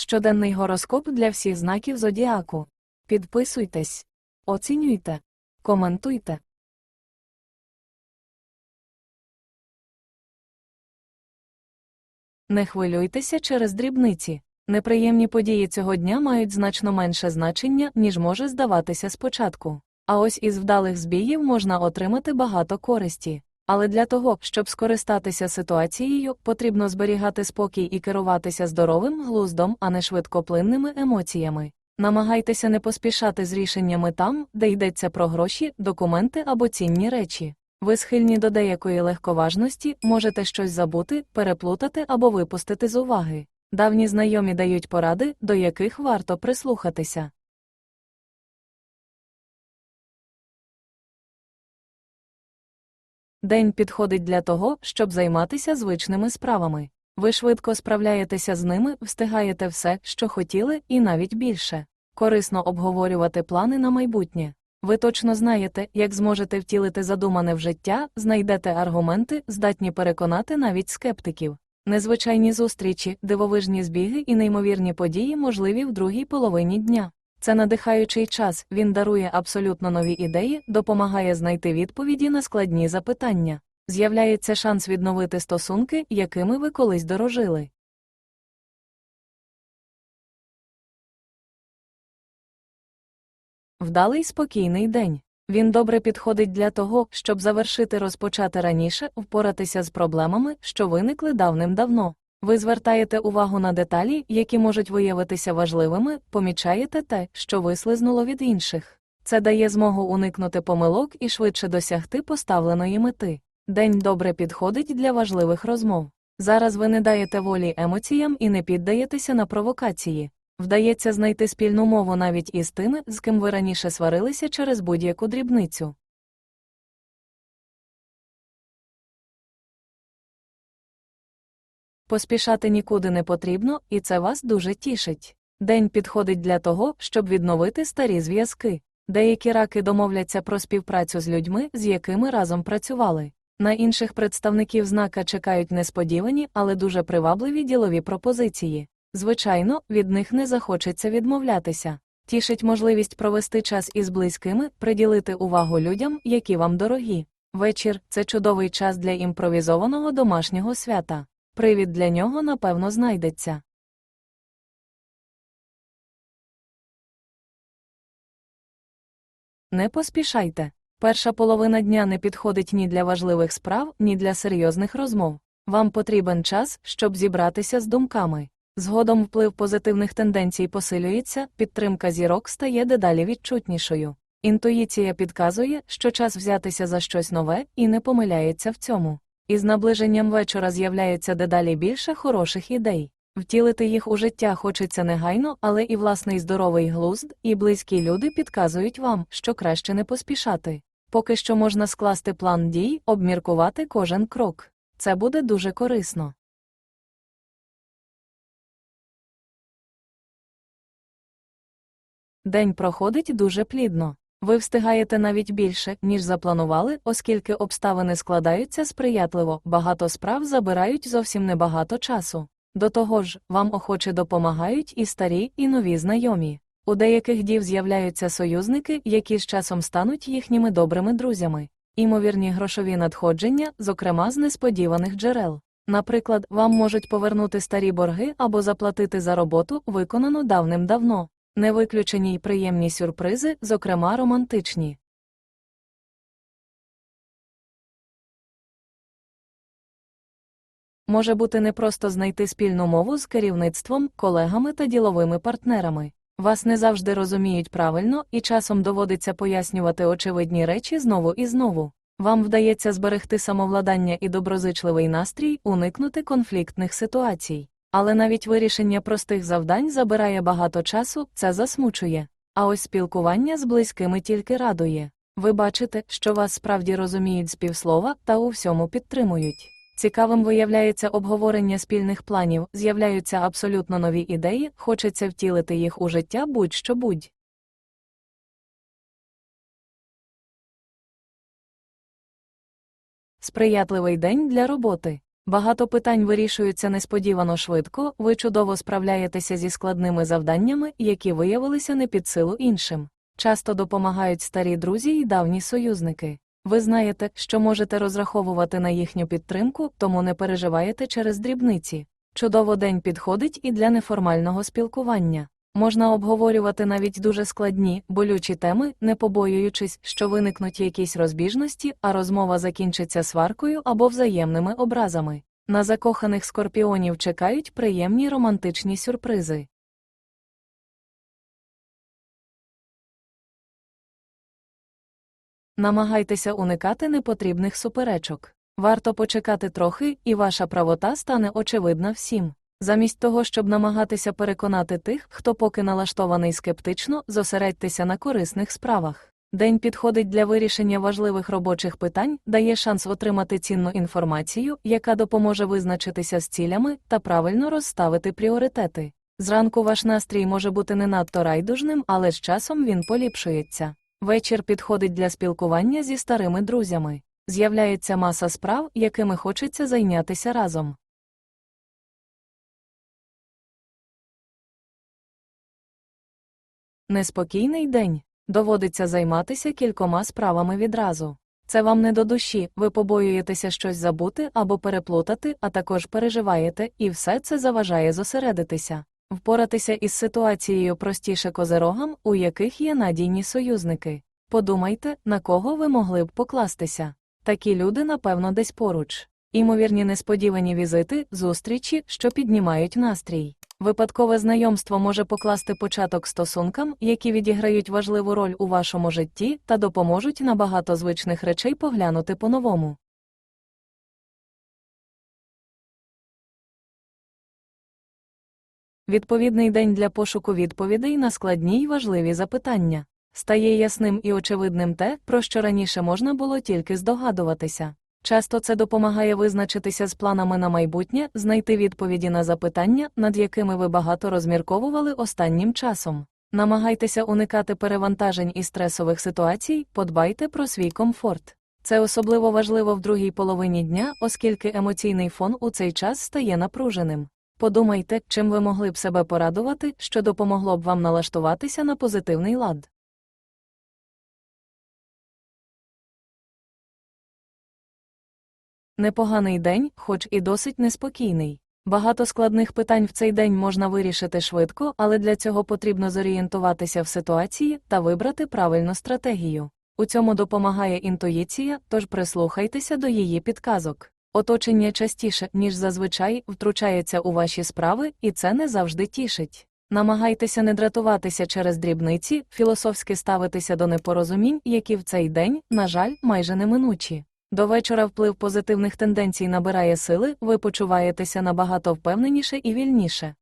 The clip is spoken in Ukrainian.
Щоденний гороскоп для всіх знаків зодіаку. Підписуйтесь, оцінюйте, коментуйте. Не хвилюйтеся через дрібниці. Неприємні події цього дня мають значно менше значення, ніж може здаватися спочатку. А ось із вдалих збіїв можна отримати багато користі. Але для того, щоб скористатися ситуацією, потрібно зберігати спокій і керуватися здоровим глуздом, а не швидкоплинними емоціями. Намагайтеся не поспішати з рішеннями там, де йдеться про гроші, документи або цінні речі. Ви схильні до деякої легковажності, можете щось забути, переплутати або випустити з уваги. Давні знайомі дають поради, до яких варто прислухатися. День підходить для того, щоб займатися звичними справами. Ви швидко справляєтеся з ними, встигаєте все, що хотіли, і навіть більше. Корисно обговорювати плани на майбутнє. Ви точно знаєте, як зможете втілити задумане в життя, знайдете аргументи, здатні переконати навіть скептиків. Незвичайні зустрічі, дивовижні збіги і неймовірні події можливі в другій половині дня. Це надихаючий час, він дарує абсолютно нові ідеї, допомагає знайти відповіді на складні запитання. З'являється шанс відновити стосунки, якими ви колись дорожили. Вдалий спокійний день. Він добре підходить для того, щоб завершити розпочати раніше, впоратися з проблемами, що виникли давним-давно. Ви звертаєте увагу на деталі, які можуть виявитися важливими, помічаєте те, що вислизнуло від інших. Це дає змогу уникнути помилок і швидше досягти поставленої мети. День добре підходить для важливих розмов. Зараз ви не даєте волі емоціям і не піддаєтеся на провокації. Вдається знайти спільну мову навіть із тими, з ким ви раніше сварилися через будь-яку дрібницю. Поспішати нікуди не потрібно, і це вас дуже тішить. День підходить для того, щоб відновити старі зв'язки. Деякі раки домовляться про співпрацю з людьми, з якими разом працювали. На інших представників знака чекають несподівані, але дуже привабливі ділові пропозиції. Звичайно, від них не захочеться відмовлятися. Тішить можливість провести час із близькими, приділити увагу людям, які вам дорогі. Вечір це чудовий час для імпровізованого домашнього свята. Привід для нього, напевно, знайдеться. Не поспішайте. Перша половина дня не підходить ні для важливих справ, ні для серйозних розмов. Вам потрібен час, щоб зібратися з думками. Згодом вплив позитивних тенденцій посилюється, підтримка зірок стає дедалі відчутнішою. Інтуїція підказує, що час взятися за щось нове і не помиляється в цьому. Із наближенням вечора з'являється дедалі більше хороших ідей. Втілити їх у життя хочеться негайно, але і власний здоровий глузд, і близькі люди підказують вам, що краще не поспішати. Поки що можна скласти план дій, обміркувати кожен крок. Це буде дуже корисно. День проходить дуже плідно. Ви встигаєте навіть більше, ніж запланували, оскільки обставини складаються сприятливо, багато справ забирають зовсім небагато часу. До того ж, вам охоче допомагають і старі, і нові знайомі. У деяких дів з'являються союзники, які з часом стануть їхніми добрими друзями. Імовірні грошові надходження, зокрема з несподіваних джерел. Наприклад, вам можуть повернути старі борги або заплатити за роботу, виконану давним-давно. Не виключені й приємні сюрпризи, зокрема романтичні. Може бути непросто знайти спільну мову з керівництвом, колегами та діловими партнерами. Вас не завжди розуміють правильно, і часом доводиться пояснювати очевидні речі знову і знову. Вам вдається зберегти самовладання і доброзичливий настрій, уникнути конфліктних ситуацій. Але навіть вирішення простих завдань забирає багато часу, це засмучує. А ось спілкування з близькими тільки радує. Ви бачите, що вас справді розуміють з півслова та у всьому підтримують. Цікавим виявляється обговорення спільних планів, з'являються абсолютно нові ідеї, хочеться втілити їх у життя будь-що будь. Сприятливий день для роботи. Багато питань вирішуються несподівано швидко, ви чудово справляєтеся зі складними завданнями, які виявилися не під силу іншим. Часто допомагають старі друзі і давні союзники. Ви знаєте, що можете розраховувати на їхню підтримку, тому не переживаєте через дрібниці. Чудово день підходить і для неформального спілкування. Можна обговорювати навіть дуже складні, болючі теми, не побоюючись, що виникнуть якісь розбіжності, а розмова закінчиться сваркою або взаємними образами. На закоханих скорпіонів чекають приємні романтичні сюрпризи. Намагайтеся уникати непотрібних суперечок. Варто почекати трохи, і ваша правота стане очевидна всім. Замість того, щоб намагатися переконати тих, хто поки налаштований скептично, зосередьтеся на корисних справах. День підходить для вирішення важливих робочих питань, дає шанс отримати цінну інформацію, яка допоможе визначитися з цілями та правильно розставити пріоритети. Зранку ваш настрій може бути не надто райдужним, але з часом він поліпшується. Вечір підходить для спілкування зі старими друзями. З'являється маса справ, якими хочеться зайнятися разом. Неспокійний день. Доводиться займатися кількома справами відразу. Це вам не до душі, ви побоюєтеся щось забути або переплутати, а також переживаєте, і все це заважає зосередитися. Впоратися із ситуацією простіше козерогам, у яких є надійні союзники. Подумайте, на кого ви могли б покластися. Такі люди, напевно, десь поруч. Імовірні несподівані візити, зустрічі, що піднімають настрій. Випадкове знайомство може покласти початок стосункам, які відіграють важливу роль у вашому житті та допоможуть на багато звичних речей поглянути по-новому. Відповідний день для пошуку відповідей на складні й важливі запитання. Стає ясним і очевидним те, про що раніше можна було тільки здогадуватися. Часто це допомагає визначитися з планами на майбутнє, знайти відповіді на запитання, над якими ви багато розмірковували останнім часом. Намагайтеся уникати перевантажень і стресових ситуацій, подбайте про свій комфорт. Це особливо важливо в другій половині дня, оскільки емоційний фон у цей час стає напруженим. Подумайте, чим ви могли б себе порадувати, що допомогло б вам налаштуватися на позитивний лад. Непоганий день, хоч і досить неспокійний. Багато складних питань в цей день можна вирішити швидко, але для цього потрібно зорієнтуватися в ситуації та вибрати правильну стратегію. У цьому допомагає інтуїція, тож прислухайтеся до її підказок. Оточення частіше, ніж зазвичай, втручається у ваші справи, і це не завжди тішить. Намагайтеся не дратуватися через дрібниці, філософськи ставитися до непорозумінь, які в цей день, на жаль, майже неминучі. До вечора вплив позитивних тенденцій набирає сили, ви почуваєтеся набагато впевненіше і вільніше.